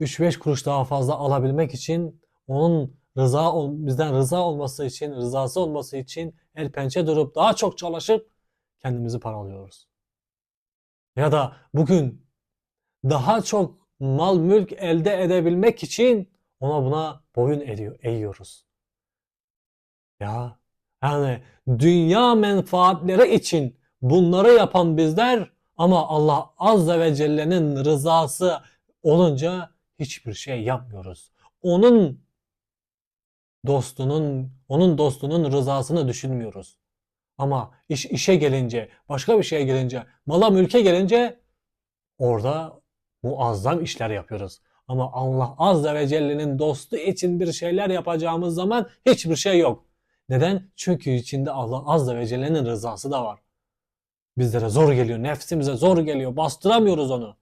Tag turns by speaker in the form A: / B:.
A: 3-5 kuruş daha fazla alabilmek için onun rıza bizden rıza olması için, rızası olması için el pençe durup daha çok çalışıp kendimizi paralıyoruz. Ya da bugün daha çok mal mülk elde edebilmek için ona buna boyun eğiyor, eğiyoruz. Ya yani dünya menfaatleri için bunları yapan bizler ama Allah Azze ve Celle'nin rızası olunca hiçbir şey yapmıyoruz. Onun dostunun, onun dostunun rızasını düşünmüyoruz. Ama iş işe gelince, başka bir şeye gelince, mala mülke gelince orada muazzam işler yapıyoruz. Ama Allah Azze ve Celle'nin dostu için bir şeyler yapacağımız zaman hiçbir şey yok. Neden? Çünkü içinde Allah Azze ve Celle'nin rızası da var. Bizlere zor geliyor, nefsimize zor geliyor, bastıramıyoruz onu.